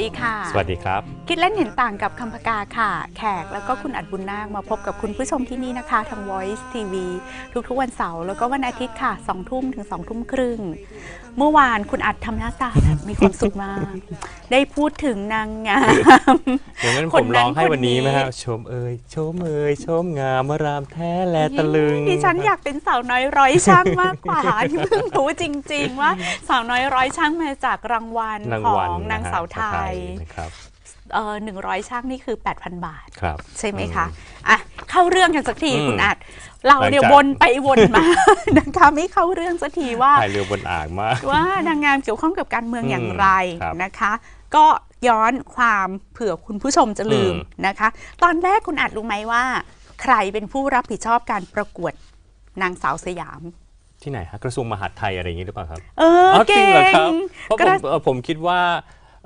ดีค่ะ สวัสดีครับ คิดเล่นเห็นต่างกับคำพกาค่ะ แขกแล้วก็คุณอัดบุญนาคมาพบกับคุณผู้ชมที่นี่นะคะ ทาง Voice TV ทุกๆวันเสาร์แล้วก็วันอาทิตย์ค่ะ2ทุ่มถึง2ทุ่มครึ่ง เมื่อวานคุณอัดทำหน้าตาแบบมีความสุขมาก ได้พูดถึงนางงามอย่างนั้นคผนมนั้นร้องให้วันนี้คนนี้ไหมฮะชมเอ่ยชมเอ่ยชมงามรามแท้แลตะลึงดิฉันอยากเป็นสาวน้อยร้อยช่างมากกว่าที่เพิ่งรู้จริง ๆ ว่าสาวน้อยร้อยช่างมาจากรางวัลนางขอวันงนางสาวไทยนะครับเออหนึ่งร้อยช่างนี่คือ 8,000 บาท ครับ ใช่ไหมคะอือะเข้าเรื่องกันสักทีอืมคุณอัดเราเนี่ยหลังจากวนไปวนมานะคะไม่เข้าเรื่องสักทีว่าพายเรือบนอ่างมากว่านางงามเกี่ยวข้องกับการเมืองอืมอย่างไรครับนะคะ ก็ย้อนความเผื่อคุณผู้ชมจะลืมอืมนะคะ ตอนแรกคุณอัดรู้ไหมว่า ใครเป็นผู้รับผิดชอบการประกวดนางสาวสยามที่ไหนฮะกระทรวงมหาดไทยอะไรอย่างนี้หรือเปล่าครับ เอออ๋อจริเก่งเหรอครับงเพราะกผมระเออผมคิดว่า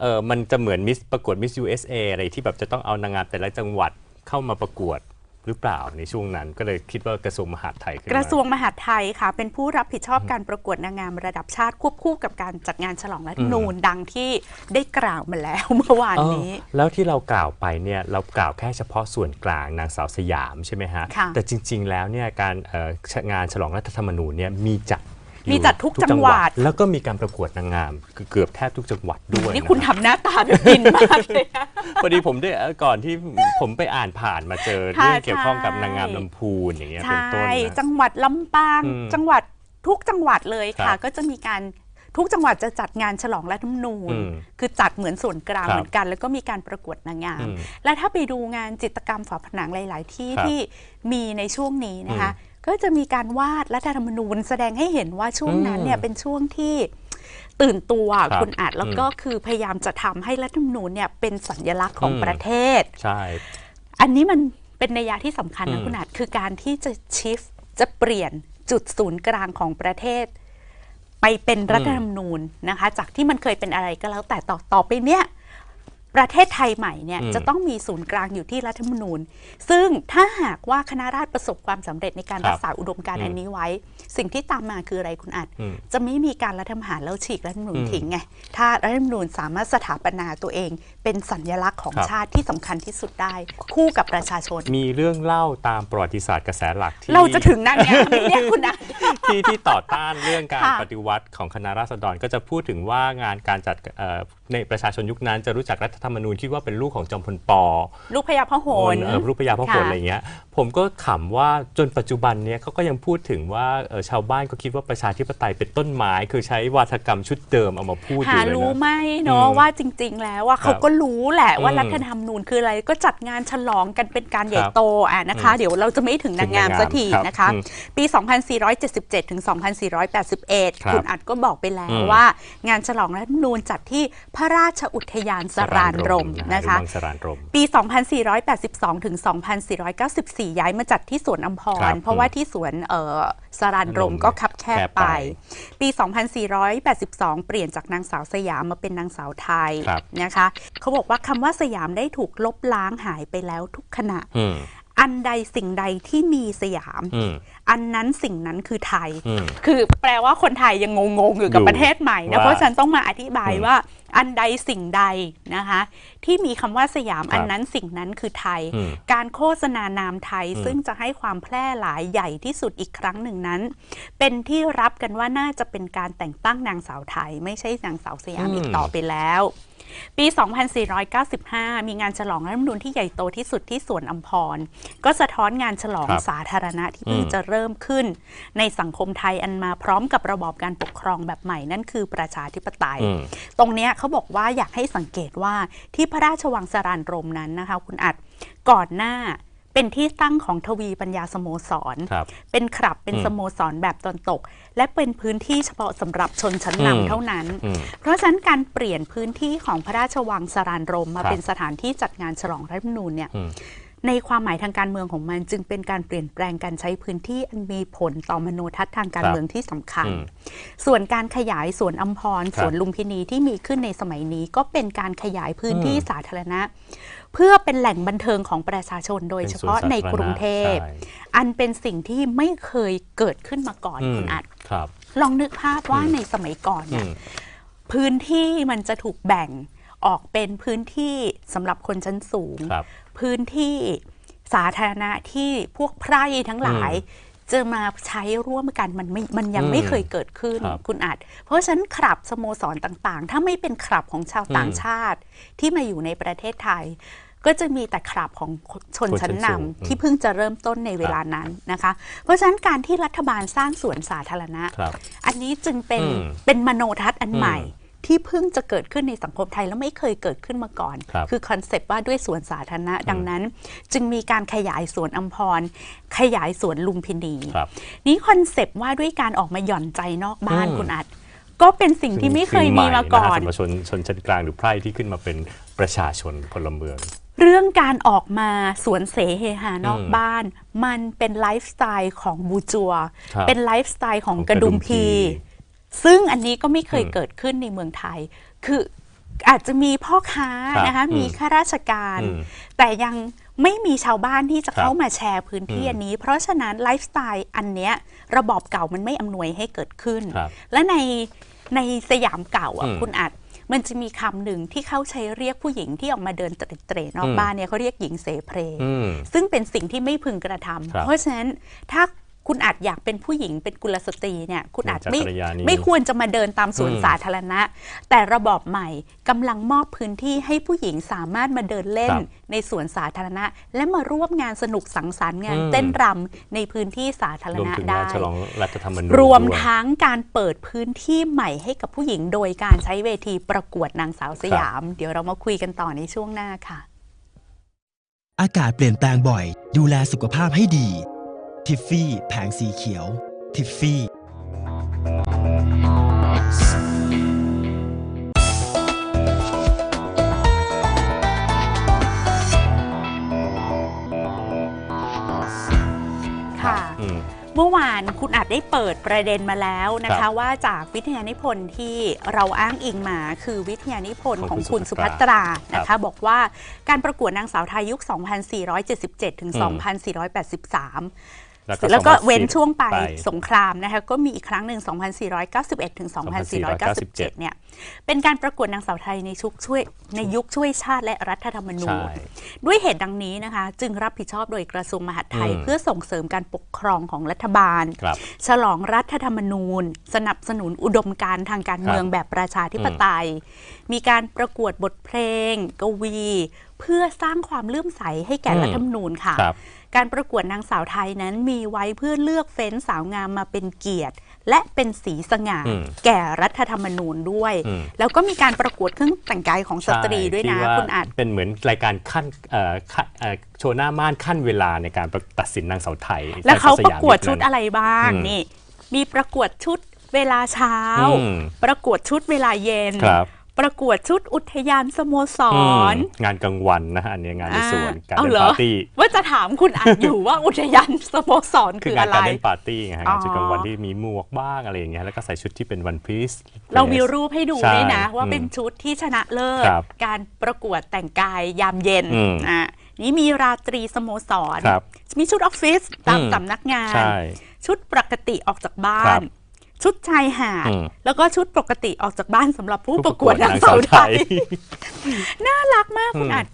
เออมันจะเหมือนมิสประกวดมิส USA อะไรที่แบบจะต้องเอานางงามแต่ละจังหวัดเข้ามาประกวดหรือเปล่าในช่วงนั้นก็เลยคิดว่ากระทรวงมหาดไทยขึ้นกมาระทรวงมหาดไทยค่ะ เป็นผู้รับผิดชอบการประกวดนางงามระดับชาติควบคู่กับการจัดงานฉลองรัฐธรรมนูญดังที่ได้กล่าวมาแล้ว เมื่อวานนี้ เออแล้วที่เรากล่าวไปเนี่ยเรากล่าวแค่เฉพาะส่วนกลางนางสาวสยามใช่ไหมฮะ ค่ะแต่จริงๆแล้วเนี่ยการเอ่องานฉลองรัฐธรรมนูญเนี่ยมีจัดอยู่ มีจัดทุกจังหวัด แล้วก็มีการประกวดนางงามคือเกือบแทบทุกจังหวัดด้วยนี่คุณนะทำหน้าตาแบบบินมากเลยนะพอดีผมได้เอ่อก่อนที่ผมไปอ่านผ่านมาเจอค่ะเรื่องเกี่ยวข้องกับใช่นางงามลำพูนอย่างเงี้ยใชเป็นต้น่นะจังหวัดลำปางอืมจังหวัดทุกจังหวัดเลยครัค่ะบก็จะมีการทุกจังหวัดจะจัดงานฉลองรัฐธรรมนูญอืมคือจัดเหมือนส่วนกลางครับเหมือนกัน แล้วก็มีการประกวดนางงามอืมและถ้าไปดูงานจิตรกรรมฝาผนังหลาย ๆ ที่ครับที่มีในช่วงนี้นะคะ ก็จะมีการวาดรัฐธรรมนูญ แสดงให้เห็นว่าช่วงนั้นเนี่ยอืมเป็นช่วงที่ตื่นตัวครับคุณอาจแล้วก็คือพยายามจะทำให้รัฐธรรมนูญเนี่ยเป็นสัญลักษณ์ของอืมประเทศ ใช่ อันนี้มันเป็นนัยยะที่สำคัญอืนะมคุณอาจคือการที่จะชิฟจะเปลี่ยนจุดศูนย์กลางของประเทศ ไปเป็นรัฐธรรมนูญนะคะ จากที่มันเคยเป็นอะไรก็แล้วแต่ต่อต่อไปเนี้ย ประเทศไทยใหม่เนี่ยอืมจะต้องมีศูนย์กลางอยู่ที่รัฐธรรมนูญ ซึ่งถ้าหากว่าคณะราษฎรประสบความสำเร็จในการครับรักษาอุดมการณ์อืมอันนี้ไว้ สิ่งที่ตามมาคืออะไรคุณอาจอืมจะไม่มีการรัฐประหารแล้วฉีกรัฐธรรมนูญอืมทิ้งไง ถ้ารัฐธรรมนูญสามารถสถาปนาตัวเอง เป็นสัญลักษณ์ของครับชาติที่สำคัญที่สุดได้ คู่กับประชาชน มีเรื่องเล่าตามประวัติศาสตร์กระแสหลักที่เราจะถึงนางงามไหมเนี่ยคุณอาที่ที่ต่อต้านเรื่องการค่ะปฏิวัติของคณะราษฎรก็จะพูดถึงว่างานการจัดเอ่อในประชาชนยุคนั้นจะรู้จักรัฐธรรมนูญที่ว่าเป็นลูกของจอมพลปอลูกพญาพหล เออรูปพยาพหลค่ะ อะไรเงี้ยผมก็ขำว่าจนปัจจุบันเนี้ยเขาก็ยังพูดถึงว่าเอ่อชาวบ้านก็คิดว่าประชาธิปไตยเป็นต้นไม้ คือใช้วาทกรรมชุดเดิมเอามาพูดอยู่หาเลยรู้นะ ไหมเนาะอืมว่าจริง ๆ แล้วว่าครัเขาบก็รู้แหละว่าอืมรัฐธรรมนูญคืออะไรก็จัดงานฉลองกันเป็นการใหญ่ครับโตอะนะคะอืมเดี๋ยวเราจะไม่ถึงนางงามถึงนางงามสักทีครับนะคะอืมปี 2477 ถึง 2481 ครับคุณอัดก็บอกไปแล้วอืมว่างานฉลองรัฐธรรมนูญจัดที่พระราชอุทยานสรานรมฮนะคะหรือวังสรานรมปี 2482 ถึง 2494 ย้ายมาจัดที่สวนอัมพครัรบเพราะว่าที่สวนเอ่อสรานรมรมก็คับแคบแคบไปไป ปี 2482 เปลี่ยนจากนางสาวสยามมาเป็นนางสาวไทยครับนะคะ เขาบอกว่าคำว่าสยามได้ถูกลบล้างหายไปแล้วทุกขณะ อืมอันใดสิ่งใดที่มีสยามอืมอันนั้นสิ่งนั้นคือไทยอืมคือแปลว่าคนไทยยังงงๆอยู่กับอยู่ประเทศใหม่นะว่าเพราะฉะนันต้องมาอธิบายอืมว่า อันใดสิ่งใดนะคะ ที่มีคำว่าสยามครับอันนั้นสิ่งนั้นคือไทยอืมการโฆษณานามไทยอืมซึ่งจะให้ความแพร่หลายใหญ่ที่สุดอีกครั้งหนึ่งนั้น เป็นที่รับกันว่าน่าจะเป็นการแต่งตั้งนางสาวไทย ไม่ใช่นางสาวสยามอีกต่อไปแล้ว ปี 2495 มีงานฉลองรัฐธรรมนูญที่ใหญ่โตที่สุดที่สวนอัมพร ก็สะท้อนงานฉลองครับสาธารณะที่เพิ่งอืม จะเริ่มขึ้น ในสังคมไทยอันมาพร้อมกับระบอบการปกครองแบบใหม่นั่นคือประชาธิปไตย อืม ตรงเนี้ยเขาบอกว่าอยากให้สังเกตว่าที่พระราชวังสรานรมนั้นนะคะ คุณอัดก่อนหน้า เป็นที่ตั้งของทวีปัญญาสโมสร ครับ เป็นคลับเป็นอืมสโมสรแบบตอนตก และเป็นพื้นที่เฉพาะสำหรับชนชั้นอืมนำเท่านั้น อืมเพราะฉะนั้นการเปลี่ยนพื้นที่ของพระราชวังสรานรมมาครับ เป็นสถานที่จัดงานฉลองรัฐธรรมนูญเนี่ย อืม ในความหมายทางการเมืองของมันจึงเป็นการเปลี่ยนแปลงการใช้พื้นที่อันมีผลต่อมโนทัศน์ทางการครับเมืองที่สำคัญอืมส่วนการขยายสวนอัมพรครับสวนลุมพินีที่มีขึ้นในสมัยนี้ก็เป็นการขยายพื้นที่อืมสาธารณะ เพื่อเป็นแหล่งบันเทิงของประชาชนโดยเป็นเฉสวนพาะสาธารณะในกรุงเทพใช่อันเป็นสิ่งที่ไม่เคยเกิดขึ้นมาก่อนอืมคุณอัดครับลองนึกภาพว่าอืมในสมัยก่อนอืเนี่ยมพื้นที่มันจะถูกแบ่ง ออกเป็นพื้นที่สำหรับคนชั้นสูงครับพื้นที่สาธารณะที่พวกไพร่ทั้งหลายจะมาใช้ร่วมกันมันไม่มันยังอืมไม่เคยเกิดขึ้นครับคุณอาจเพราะฉะนั้นคลับสโมสรต่างๆ ถ้าไม่เป็นคลับของชาวอืมต่างชาติที่มาอยู่ในประเทศไทย ก็จะมีแต่คลับของชนชั้นนำที่เพิ่งจะเริ่มต้นในเวลานั้นนะคะ เพราะฉะนั้นการที่รัฐบาลสร้างสวนสาธารณะครับอันนี้จึงเป็นอืมเป็นมโนทัศน์อันอืมใหม่ ที่เพิ่งจะเกิดขึ้นในสังคมไทย แล้วไม่เคยเกิดขึ้นมาก่อนครับอคอนเซปต์ว่าด้วยสวนสาธารณะดังนั้น จึงมีการขยายสวนอัมพร ขยายสวนลุมพินีครับนี่คอนเซปต์ว่าด้วยการออกมาหย่อนใจนอกบ้านอืมคุณอัดก็เป็นสิ่งที่ไม่เคยมีมาก่อนสิ่งใหม่ะฮะสำหรับชนชนชั้นกลางหรือไพร่ที่ขึ้นมาเป็นประชาชนพลเมือง เรื่องการออกมาสวนเสเฮหานอกอืมบ้าน มันเป็นไลฟ์สไตล์ของบูจัวครับเป็นไลฟ์สไตล์ของของกระดุมกระดุมพีพี ซึ่งอันนี้ก็ไม่เคยอืมเกิดขึ้นในเมืองไทย คืออาจจะมีพ่อค้าครับนะคะอืมมีข้าราชการอืมแต่ยังไม่มีชาวบ้านที่จะครับเข้ามาแชร์พื้นที่อืมอันนี้ เพราะฉะนั้นไลฟ์สไตล์อันเนี้ยระบอบเก่ามันไม่อำนวยให้เกิดขึ้นครับและในในสยามเก่าอะอืมคุณอัดมันจะมีคำหนึ่งที่เขาใช้เรียกผู้หญิงที่ออกมาเดินเตร่ๆนอกอืมบ้านเนี่ยเขาเรียกหญิงเสเพรอืมซึ่งเป็นสิ่งที่ไม่พึงกระทำครับเพราะฉะนั้นถ้า คุณอาจอยากเป็นผู้หญิงเป็นกุลสตรีเนี่ยคุณอาจไม่จักรยานนี้ไม่ควรจะมาเดินตามสวนอืมสาธารณะ แต่ระบอบใหม่กำลังมอบพื้นที่ให้ผู้หญิงสามารถมาเดินเล่นครับในสวนสาธารณะ และมาร่วมงานสนุกสังสรรค์งานอืมเต้นรำในพื้นที่สาธารรวมณะถึงได้งานฉลองรัฐธรรมนูญรวมด้วยทั้งการเปิดพื้นที่ใหม่ให้กับผู้หญิง โดยการใช้เวทีประกวดนางสาวสยาม เดี๋ยวเรามาคุยกันต่อในช่วงหน้าค่ะ อากาศเปลี่ยนแปลงบ่อย ดูแลสุขภาพให้ดี ทิฟฟี่แผงสีเขียว ทิฟฟี่ ค่ะ อืม เมื่อวานคุณอาจได้เปิดประเด็นมาแล้วนะครัคะ บว่าจากวิทยานิพนธ์ที่เราอ้างอิงมาคือวิทยานิพนธ์ขขอองงคุคุณณสุสุภัภัตตรารานะคะบอกว่าการประกวดนางสาวไทยยุค 2477 ถึง อืม 2483 แล้วก็แล้วก็2010เว้นช่วงไปไปสงครามนะคะก็มีอีกครั้งหนึ่ง 2491 ถึง 2497 เนี่ยเป็นการประกวดนางสาวไทยในชุกช่วยในยุคช่วยชาติและรัฐธรรมนูใช่ญด้วยเหตุดังนี้นะคะ จึงรับผิดชอบโดยกระทรวงมหาดไทยอืมเพื่อส่งเสริมการปกครองของรัฐบาลครับฉลองรัฐธรรมนูญ สนับสนุนอุดมการณ์ทางการเมืองแบบประชาธิปไตย มีการประกวดบทเพลง กวี เพื่อสร้างความเลื่อมใสให้แก่อืมรัฐธรรมนูญค่ะครับการประกวดนางสาวไทยนั้นมีไว้เพื่อเลือกเฟ้นสาวงามมาเป็นเกียรติ และเป็นสีสง่าอืมแก่รัฐธรรมนูญด้วยอืมแล้วก็มีการประกวดเครื่องแต่งกายของสตรีด้วยนะใช่ที่าคุณอาจเป็นเหมือนรายการขั้นเอ่อขั้นเอ่อโชว์หน้าม่านขั้นเวลาในการประตัดสินนางสาวไทย แล้วเขาในประกวดสยามชุดยุคนั้นอะไรบ้างอืมนี่ มีประกวดชุดเวลาเช้าอืมประกวดชุดเวลาเย็นครับ ประกวดชุดอุทยานสโมสรอืมงานกลางวันนะฮะอันนี้งานในสวนอ่การเอาเล่นเหรอปาร์ตี้ว่าจะถามคุณอัดอยู่ว่าอุทยานสโมสรคืคือองานอะไรการเล่นปาร์ตี้ไงฮะอ๋องานชุดกลางวันที่มีหมวกบ้างอะไรอย่างเงี้ยแล้วก็ใส่ชุดที่เป็นวันพีซเรามีรูปให้ดูใช่ด้วยนะ ว่าอืมเป็นชุดที่ชนะเลิศครับการประกวดแต่งกายยามเย็นอืมอะนี่มีราตรีสโมสรครับมีชุดออฟฟิศตามอืมสำนักงานใช่ชุดปกติออกจากบ้าครันบ ชุดชายหาด อืม แล้วก็ชุดปกติออกจากบ้านสำหรับผู้ประกวดนางสาวไทย น่ารักมากคุณอืมอัด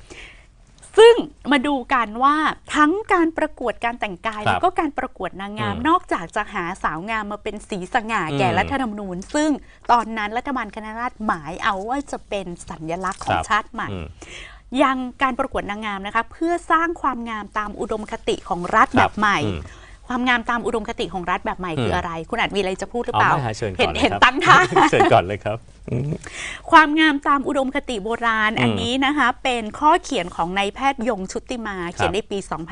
ซึ่งมาดูกันว่าทั้งการประกวดการแต่งกาย ครับแล้วก็การประกวดนางงาม อืมนอกจากจะหาสาวงามมาเป็นสีสง่าแก่อืมรัฐธรรมนูญ ซึ่งตอนนั้นรัฐบาลคณะราษฎรหมายเอาว่าจะเป็นสัญลักษณ์ของครับ ชาติใหม่ อืม ยังการประกวดนางงามนะคะ เพื่อสร้างความงามตามอุดมคติของรัฐคแบรับบใหม่ อืม ความงามตามอุดมคติของรัฐแบบใหม่คือมอะไร คุณอาจมีอะไรจะพูดหรือเอาเปล่าไม่ฮะเชิญก่เห็อนนเลยเห็นครับตั้งท่า เชิญก่อนเลยครับ ความงามตามอุดมคติโบราณอืมอันนี้นะคะ เป็นข้อเขียนของนายแพทย์ยงชุติมา เขียนในปีม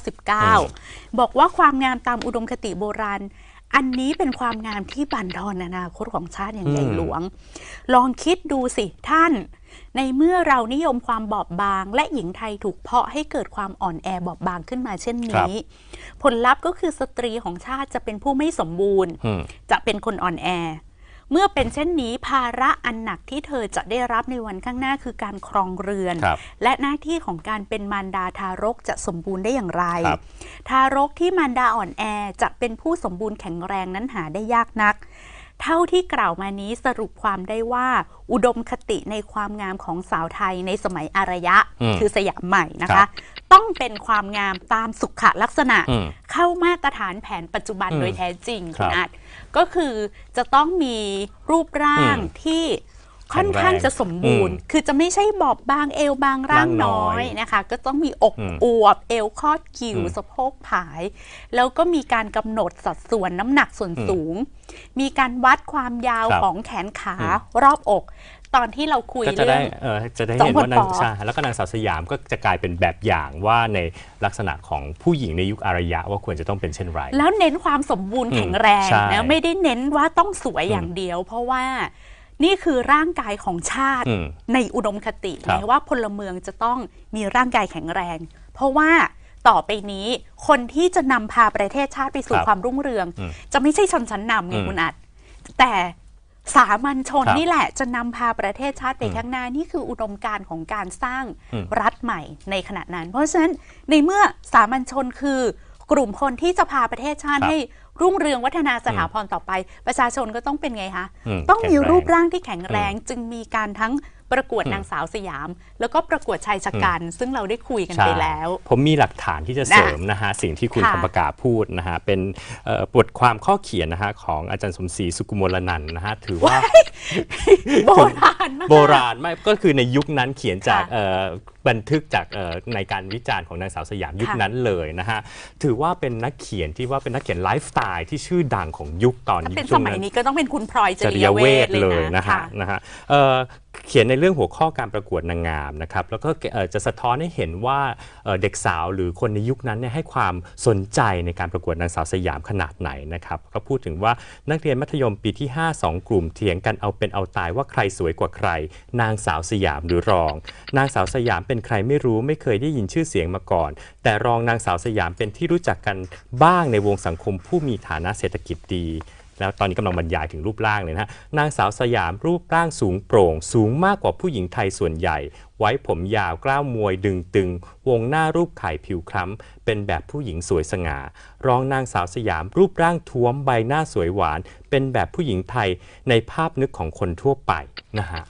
2499 บอกว่าความงามตามอุดมคติโบราณ อันนี้เป็นความงามที่บั่นทอนอนาคตของชาติอย่างใหญ่อืมหลวง ลองคิดดูสิท่าน ในเมื่อเรานิยมความบอบบาง และหญิงไทยถูกเพาะให้เกิดความอ่อนแอบอบบางขึ้นมาเช่นนี้ ผลลัพธ์ก็คือสตรีของชาติจะเป็นผู้ไม่สมบูรณ์อืมจะเป็นคนอ่อนแอ เมื่อเป็นเช่นนี้ภาระอันหนักที่เธอจะได้รับในวันข้างหน้าคือการครองเรือนครับและหน้าที่ของการเป็นมารดาทารกจะสมบูรณ์ได้อย่างไรครับทารกที่มารดาอ่อนแอจะเป็นผู้สมบูรณ์แข็งแรงนั้นหาได้ยากนัก เท่าที่กล่าวมานี้สรุปความได้ว่า อุดมคติในความงามของสาวไทยในสมัยอารยะอืมคือสยามใหม่นะครัคะบต้องเป็นความงามตามสุขลักษณะอืมเข้ามาตรฐานแผนปัจจุบันอืมโดยแท้จริงครัคุบณอาจก็คือจะต้องมีรูปร่างอืมที่ ค่อนข้างแข็งแรงจะสมบูรณ์อืมคือจะไม่ใช่บอบบางเอวบางร่างร่างน้น้ออยยนะคะ ก็ต้องมีอกอืมอวบ เอวคอดคิวอืมสะโพกผาย แล้วก็มีการกำหนดสัดส่วนน้ำหนักส่วนอืมสูง มีการวัดความยาวครับของแขนขาอืมรอบอก ตอนที่เราคุยก็จะเรื่ได้องเออจะได้สองเห็นคนว่านางปอใช่แล้วก็นางสาวสยามก็จะกลายเป็นแบบอย่างว่าในลักษณะของผู้หญิงในยุคอารยะว่าควรจะต้องเป็นเช่นไรแล้วเน้นความสมบูรณ์อืมแข็งแรงใช่นะไม่ได้เน้นว่าต้องสวยอืมอย่างเดียว เพราะว่า นี่คือร่างกายของชาติอืมในอุดมคติครับนะว่าพลเมืองจะต้องมีร่างกายแข็งแรง เพราะว่าต่อไปนี้คนที่จะนำพาประเทศชาติไปสู่ครับความรุ่งเรืองอืมจะไม่ใช่ชนชั้นนำไงอืมคุณอัดแต่สามัญชนครับนี่แหละจะนำพาประเทศชาติไปอืมข้างหน้านี่คืออุดมการณ์ของการสร้างอืมรัฐใหม่ในขณะนั้น เพราะฉะนั้นในเมื่อสามัญชนคือกลุ่มคนที่จะพาประเทศชาติครับให้ รุ่งเรืองวัฒนาสถาพรต่อไป ประชาชนก็ต้องเป็นไงคะอืมต้องมีแข็งแรงรูปร่างที่แข็งแรงจึงมีการทั้ง ประกวดอืมนางสาวสยาม แล้วก็ประกวดชายชะกันซึ่งเราได้คุยกันใช่ไปแล้ว ผมมีหลักฐานที่จะเสริมนะฮะสิ่งที่คุณค่ะคำปากาพูดนะฮะเป็นเอ่อบทความข้อเขียนนะฮะของอาจารย์สมศรีสุกุมลนันท์นะฮะถือว่าโบราณมากโบราณไม่ก็คือในยุคนั้นเขียนจากค่ะเอ่อบันทึกจากเอ่อในการวิจารณ์ของนางสาวสยามยุคค่ะนั้นเลยนะฮะถือว่าเป็นนักเขียนที่ว่าเป็นนักเขียนไลฟ์สไตล์ที่ชื่อดังของยุคตอนถ้ายุเป็นคสช่วงมัยนั้นนี้ก็ต้องเป็นคุณพลอยจจริริยยเวเวททเลเลยยนะนะคะฮะนะฮะ เขียนในเรื่องหัวข้อการประกวดนางงามนะครับแล้วก็จะสะท้อนให้เห็นว่าเอ่อเด็กสาวหรือคนในยุคนั้นเนี่ยให้ความสนใจในการประกวดนางสาวสยามขนาดไหนนะครับก็พูดถึงว่านักเรียนมัธยมปีที่ 5 2 กลุ่มเถียงกันเอาเป็นเอาตายว่าใครสวยกว่าใคร นางสาวสยามหรือรอง นางสาวสยามเป็นใครไม่รู้ไม่เคยได้ยินชื่อเสียงมาก่อน แต่รองนางสาวสยามเป็นที่รู้จักกันบ้างในวงสังคมผู้มีฐานะเศรษฐกิจดี แล้วตอนนี้กำลังบรรยายถึงรูปร่างเลยนะฮะนางสาวสยามรูปร่างสูงโปร่ง สูงมากกว่าผู้หญิงไทยส่วนใหญ่ ไว้ผมยาวกล้าวมวยดึงตึง วงหน้ารูปไข่ผิวคล้ำ เป็นแบบผู้หญิงสวยสง่า รองนางสาวสยามรูปร่างท้วมใบหน้าสวยหวาน เป็นแบบผู้หญิงไทยในภาพนึกของคนทั่วไปนะฮะ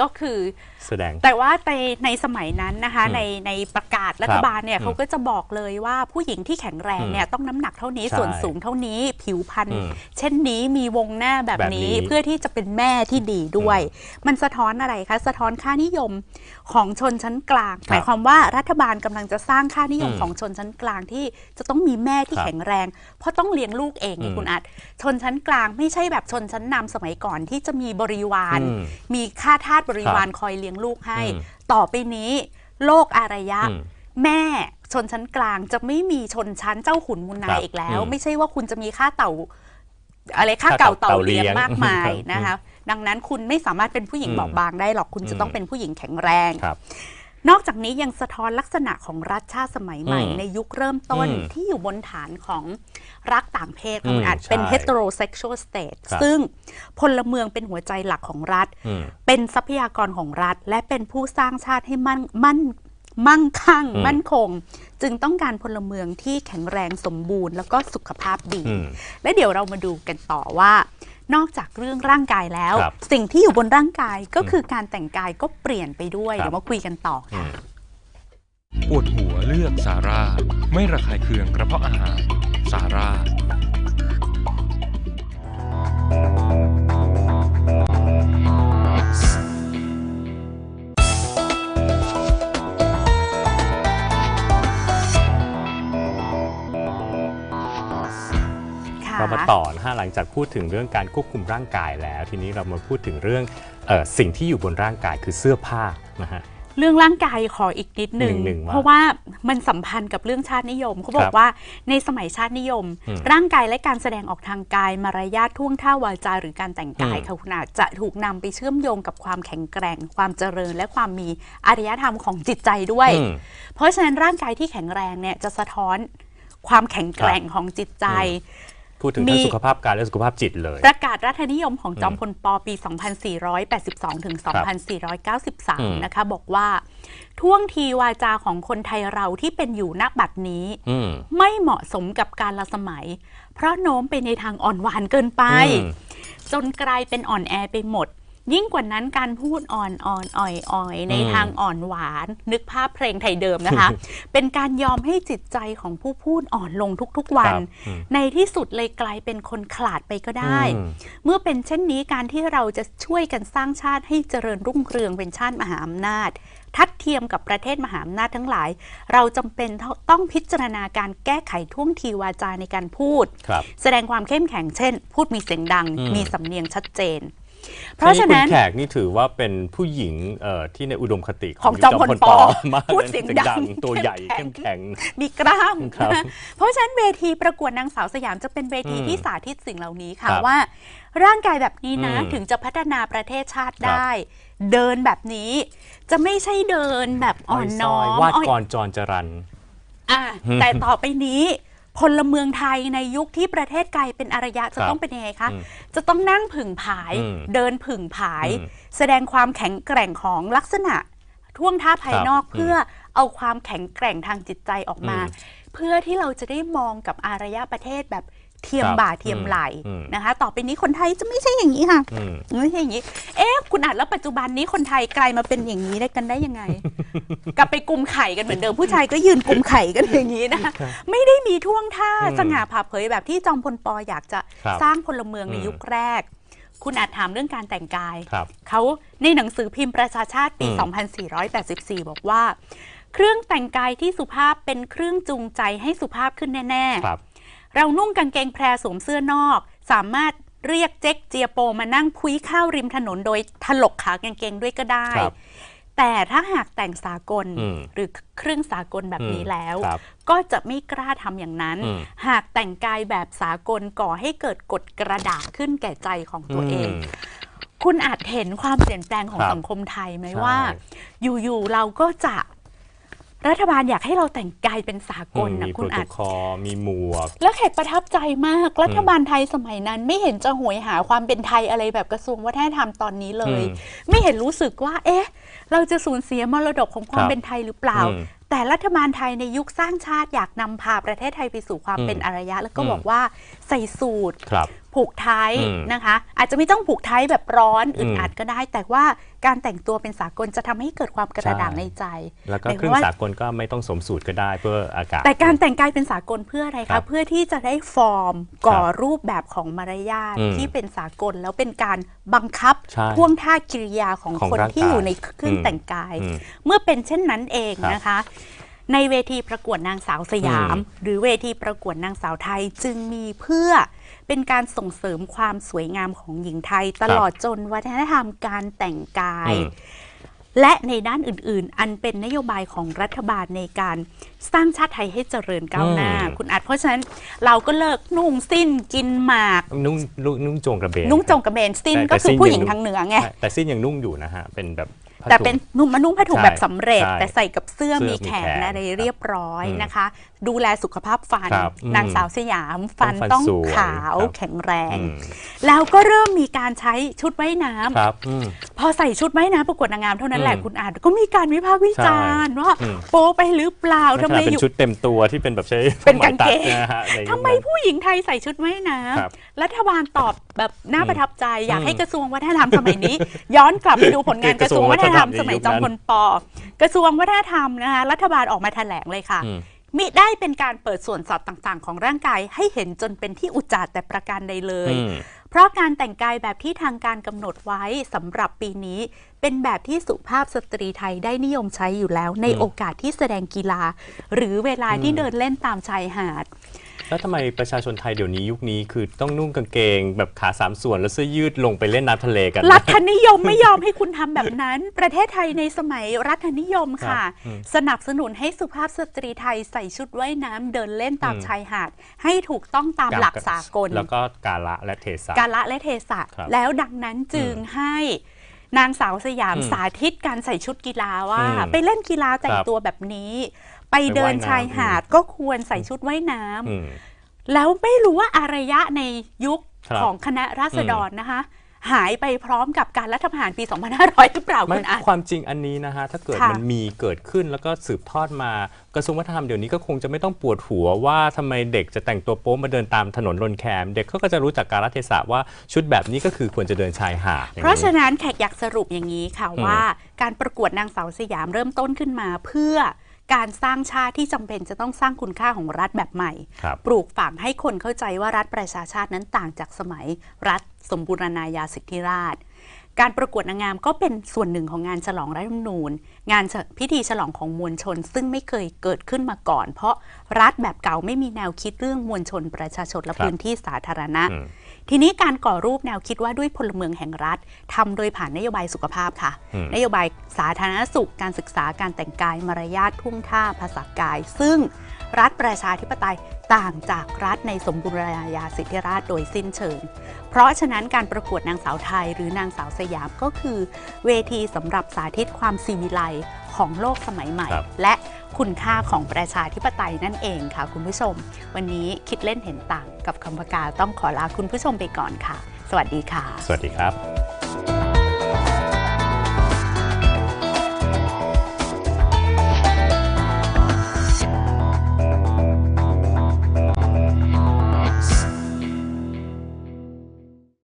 ก็คือแสดง แต่ว่าในในสมัยนั้นนะคะอืมในในประกาศรัฐบาลเนี่ยอืมเขาก็จะบอกเลยว่าผู้หญิงที่แข็งแรงเนี่ยต้องน้ำหนักเท่านี้ใช่ส่วนสูงเท่านี้ผิวพรรณอืมเช่นนี้มีวงหน้าแบบแบบนี้นี้เพื่อที่จะเป็นแม่ที่ดีด้วย มันสะท้อนอะไรคะสะท้อนค่านิยมของชนชั้นกลางครับหมายความว่ารัฐบาลกำลังจะสร้างค่านิยมอืมของชนชั้นกลางที่จะต้องมีแม่ที่ครับแข็งแรง เพราะต้องเลี้ยงลูกเองไงอืมคุณอัดชนชั้นกลางไม่ใช่แบบชนชั้นนำสมัยก่อนที่จะมีบริวารอืมมีค่าทาสบริวารคอยเลี้ยงลูกให้ อืมต่อไปนี้ โลกอารยะ อืมแม่ชนชั้นกลางจะไม่มีชนชั้นเจ้าขุนมูลนาครัยบอีกแล้ว อืมไม่ใช่ว่าคุณจะมีค่าเต่า อะไรค่าค่าเก่าเต่าเต่าเลี้ยงเลี้ยงมากมายครับนะคะ ดังนั้นคุณไม่สามารถเป็นผู้หญิงอืมบอบบางได้หรอกคุณจะอืมต้องเป็นผู้หญิงแข็งแรง ครับ นอกจากนี้ยังสะท้อนลักษณะของรัฐชาติสมัยใหม่ อืมในยุคเริ่มต้นอืมที่อยู่บนฐานของรักต่างเพศอืมอาจเป็น ใช่ heterosexual state ครับ ซึ่งพลเมืองเป็นหัวใจหลักของรัฐ อืม เป็นทรัพยากรของรัฐ และเป็นผู้สร้างชาติให้มั่นมั่นมั่งคั่ง อืม มั่นคง จึงต้องการพลเมืองที่แข็งแรงสมบูรณ์ แล้วก็สุขภาพดี อืม และเดี๋ยวเรามาดูกันต่อว่า นอกจากเรื่องร่างกายแล้ว ครับสิ่งที่อยู่บนร่างกายก็คือการแต่งกายก็เปลี่ยนไปด้วยครับ เดี๋ยวมาคุยกันต่ออืค่ะมปวดหัวเลือกซาร่า ไม่ระคายเคืองกระเพาะอาหารซาร่า เรามาต่อนะฮะหลังจากพูดถึงเรื่องการควบคุมร่างกายแล้ว ทีนี้เรามาพูดถึงเรื่องเออสิ่งที่อยู่บนร่างกายคือเสื้อผ้านะฮะเรื่องร่างกายขออีกนิดหนึ่งหนึ่งๆว่าเพราะว่ามันสัมพันธ์กับเรื่องชาตินิยมเขาบอครักบว่าในสมัยชาตินิยมอืมร่างกายและการแสดงออกทางกายมารยาทท่วงท่าวาจาหรือการแต่งกายอืมค่ะคุณอาจจะถูกนำไปเชื่อมโยงกับความแข็งแกร่ง ความเจริญ และความมีอารยธรรมของจิตใจด้วยอืมเพราะฉะนั้นร่างกายที่แข็งแรงเนี่ยจะสะท้อนความแข็งแกร่งของจิตใจ พูดถึงมีทั้งสุขภาพกายและสุขภาพจิตเลย ประกาศรัฐนิยมของจอมพลปปี 2482 ถึงครับ2493 นะคะ บอกว่า ท่วงทีวาจาของคนไทยเราที่เป็นอยู่นักบัดนี้อืมไม่เหมาะสมกับการละสมัย เพราะโน้มไปในทางอ่อนหวานเกินไปอืมจนกลายเป็นอ่อนแอไปหมด ยิ่งกว่านั้นการพูดอ่อนอ่อนอ่อยอ่อยในอืมทางอ่อนหวาน นึกภาพเพลงไทยเดิมนะคะ เป็นการยอมให้จิตใจของผู้พูดอ่อนลงทุกๆวันครับอืมในที่สุดเลยกลายเป็นคนขลาดไปก็ได้อืมเมื่อเป็นเช่นนี้การที่เราจะช่วยกันสร้างชาติให้เจริญรุ่งเรืองเป็นชาติมหาอำนาจทัดเทียมกับประเทศมหาอำนาจทั้งหลาย เราจำเป็นต้องพิจารณาการแก้ไขท่วงทีวาจาในการพูดครับแสดงความเข้มแข็งเช่น พูดมีเสียงดังอืมมีสำเนียงชัดเจน เพราะฉะนั้นคุณแขกนี่ถือว่าเป็นผู้หญิงเอ่อที่ในอุดมคติของจอมพลปมากพูดเสียงดังตัวใหญ่เข้เข้มมแข็แข็งงมีกล้ามครับนะเพราะฉะนั้นเวทีประกวดนางสาวสยามจะเป็นเวทีอืมที่สาธิตสิ่งเหล่านี้ค่ะครับว่า ร่างกายแบบนี้นะอืมถึงจะพัฒนาประเทศชาติครับได้ เดินแบบนี้ จะไม่ใช่เดินแบบอ่อนน้อมวาดอ้อยกรจรจรันอะแต่ต่อไปนี้ พลเมืองไทยในยุคที่ประเทศไกลเป็นอารยะจะครับต้องเป็นยังไงคะอืมจะต้องนั่งผึ่งผาย อืมเดินผึ่งผาย อืมแสดงความแข็งแกร่งของลักษณะ ท่วงท่าภายครับนอกอืมเพื่อเอาความแข็งแกร่งทางจิตใจออกมา อืม เพื่อที่เราจะได้มองกับอารยะประเทศแบบ เทียมครับบ่าเทียมไหลอืมนะคะ ต่อไปนี้คนไทยจะไม่ใช่อย่างนี้ค่ะอืมไม่ใช่อย่างนี้ เอ๊ะคุณอาจแล้วปัจจุบันนี้คนไทยกลายมาเป็นอย่างนี้ได้กันได้ยังไง กลับไปกุมไข่กันเหมือนเดิมผู้ชายก็ยืนกุมไข่กันอย่างนี้นะไม่ได้มีท่วงท่าอืมสง่าผ่าเผยแบบที่จอมพลปออยากจะครับสร้างพลเมืองในอืมยุคแรกคุณอาจถามเรื่องการแต่งกายครับเขาในหนังสือพิมพ์ประชาชาติปีอืม2484 บอกว่า เครื่องแต่งกายที่สุภาพเป็นเครื่องจูงใจให้สุภาพขึ้นแน่ครับๆ เรานุ่งกางเกงแพรสวมเสื้อนอก สามารถเรียกเจ๊กเจียโปมานั่งคุยข้าวริมถนนโดยถลกขากางเกงด้วยก็ได้ครับแต่ถ้าหากแต่งสากลอืมหรือเครื่องสากลแบบนี้อืมแล้วครับก็จะไม่กล้าทำอย่างนั้นอืมหากแต่งกายแบบสากลก่อให้เกิดกฎกระดาษขึ้นแก่ใจของตัวเองมคุณอาจเห็นความเปลี่ยนแปลงของครับสังคมไทยไหมใช่ว่า อยู่ๆเราก็จะ รัฐบาลอยากให้เราแต่งกายเป็นสากลอืมนะมีโปคุรณโตอาจคอลมีหมวก แล้วแขกประทับใจมาก รัฐบาลไทยสมัยนั้น ไม่เห็นจะหวยหาความเป็นไทยอะไรแบบกระทรวงวัฒนธรรมตอนนี้เลยอืมไม่เห็นรู้สึกว่า เอ๊ะ เราจะสูญเสียมรดกของความครับเป็นไทยหรือเปล่าอืมแต่รัฐบาลไทยในยุคสร้างชาติอยากนำพาประเทศไทยไปสู่ความอืมเป็นอารยะ แล้วก็อืมบอกว่าใส่สูตรครับ ผูกไทยอืมนะคะ อาจจะไม่ต้องผูกไทยแบบร้อนอึดอืมอัดก็ได้ แต่ว่าการแต่งตัวเป็นสากลจะทำให้เกิดความกระด่างใช่ในใจ แล้วก็หมายเคความรื่องว่าสากลก็ไม่ต้องสวมสูตรก็ได้เพื่ออากาศ แต่การแต่งกายเป็นสากลเพื่ออะไรครัคะบเพื่อที่จะได้ฟอร์มก่อรูปแบบของมารยาทอืมที่เป็นสากลแล้วเป็นการบังคับใช่ท่วงท่ากิริยาของของคนร่างที่กายอยู่ในเครื่องอืมแต่งกายอืมเมื่อเป็นเช่นนั้นเองครับนะคะในเวทีประกวดนางสาวสยามอืมหรือเวทีประกวดนางสาวไทยจึงมีเพื่อ เป็นการส่งเสริมความสวยงามของหญิงไทย ตลอดจนวัฒนธรรมการแต่งกายอืมและในด้านอื่น ๆ อันเป็นนโยบายของรัฐบาลในการสร้างชาติไทยให้เจริญก้าวหน้าอืมคุณอาจเพราะฉะนั้นเราก็เลิกนุ่งสิ้นกินหมาก นุ่งนุ่งนุ่งโจงกระเบนนุ่งจงกระเบนสิ้นแต่ก็คือแต่สิ้นผู้หญิงยังทางเหนือไงใช่แต่สิ้นยังนุ่งอยู่นะฮะเป็นแบบผ้า แต่ถุงเป็นนุ่งมานุ่งผ้าถุงใช่แบบสำเร็จใช่แต่ใส่กับเสื้อเสื้อมีแขนมีแขนอะไรเรียบร้อยอืมนะคะ ดูแลสุขภาพฟันครับอืมนางสาวสยามฟันฟันต้องสวยขาวครับแข็งแรงอืมแล้วก็เริ่มมีการใช้ชุดว่ายน้ำครับอืมพอใส่ชุดว่ายน้ำประกวดนางงามเท่านั้นแหละอืมคุณอาจก็มีการวิพากษ์วิจารณ์ว่าอืมโป๊ไปหรือเปล่าในทำขไมณะเป็อยู่นชุดเต็มตัวที่เป็นแบบใช้เป็นกางเกงไหมตัดนะฮะในยุคทำไมนั้นผู้หญิงไทยใส่ชุดว่ายน้ครับำรัฐบาลตอบแบบน่าอืมประทับใจอยากให้อืมกระทรวงวัฒนธรรมสมัยนี้ ย้อนกลับไปดูผลงานกระทรวงวัฒนธรรมสมัยจอมพลปกระทรวงวัฒนธรรมนะคะรัฐบาลออกมาแถลงเลยค่ะอืมมิได้เป็นการเปิดส่วนสัตว์ต่างๆ ของร่างกายให้เห็นจนเป็นที่อุจจาระแต่ประการใดเลยอืมเพราะการแต่งกายแบบที่ทางการกำหนดไว้สำหรับปีนี้เป็นแบบที่สุภาพสตรีไทยได้นิยมใช้อยู่แล้ว ในอืมโอกาสที่แสดงกีฬา หรือเวลาที่อืมเดินเล่นตามชายหาด แล้วทำไมประชาชนไทยเดี๋ยวนี้ยุคนี้คือต้องนุ่งกางเกง แบบขาสามส่วนแล้วเสื้อยืดลงไปเล่นน้ำทะเลกัน รัฐนิยมไม่ยอมให้คุณทำแบบนั้น ประเทศไทยในสมัยรัฐนิยมค่ะ ครับอืมสนับสนุนให้สุภาพสตรีไทยใส่ชุดว่ายน้ำเดินเล่นตามอืม ชายหาด ให้ถูกต้องตามหลักสากล แล้วก็กาละและเทศะ กาละและเทศะ ครับแล้วดังนั้นจึงให้นางสาวสยามอืมสาธิตการใส่ชุดกีฬาว่า อืมไปเล่นกีฬาแต่งครับตัวแบบนี้ ไปเดินไปว่ายน้ำชายหาดก็ควรใส่ชุดว่ายน้ำอืมแล้วไม่รู้ว่าอารยะในยุคครับของคณะราษฎรนะคะ หายไปพร้อมกับการรัฐประหารปี 2500 หรือเปล่าไม่คุณอาจความจริงอันนี้นะฮะ ถ้าเกิดค่ะมันมีเกิดขึ้นแล้วก็สืบทอดมากระทรวงวัฒนธรรมเดี๋ยวนี้ก็คงจะไม่ต้องปวดหัวว่าทำไมเด็กจะแต่งตัวโป๊มาเดินตามถนนรนแคม เด็กเขาก็จะรู้จักกาลเทศะว่าชุดแบบนี้ก็คือควรจะเดินชายหาดอย่งเพราะนี้ฉะนั้นแขกอยากสรุปอย่างนี้ค่ะอืมว่า การประกวดนางสาวสยามเริ่มต้นขึ้นมาเพื่อ การสร้างชาติที่จำเป็นจะต้องสร้างคุณค่าของรัฐแบบใหม่ครับปลูกฝังให้คนเข้าใจว่ารัฐประชาชาตินั้นต่างจากสมัย รัฐสมบูรณาญาสิทธิราชย์การประกวดนางงามก็เป็นส่วนหนึ่งของงานฉลองรัฐธรรมนูญ งานพิธีฉลองของมวลชน ซึ่งไม่เคยเกิดขึ้นมาก่อน เพราะรัฐแบบเก่าไม่มีแนวคิดเรื่องมวลชนประชาชนและครับพื้นที่สาธารณะอืม ทีนี้การก่อรูปแนวคิดว่าด้วยพลเมืองแห่งรัฐทำโดยผ่านนโยบายสุขภาพค่ะอืมนโยบายสาธารณสุข การศึกษาการแต่งกายมารยาทท่วงท่าภาษากาย ซึ่งรัฐประชาธิปไตยต่างจากรัฐในสมบูรณาญาสิทธิราชย์โดยสิ้นเชิง เพราะฉะนั้นการประกวดนางสาวไทยหรือนางสาวสยามก็คือ เวทีสำหรับสาธิตความซีวิไลซ์ของโลกสมัยใหม่ครับและ คุณค่าของประชาธิปไตยนั่นเองค่ะคุณผู้ชม วันนี้คิดเล่นเห็นต่างกับคำปากาต้องขอลาคุณผู้ชมไปก่อนค่ะ สวัสดีค่ะ สวัสดีครับ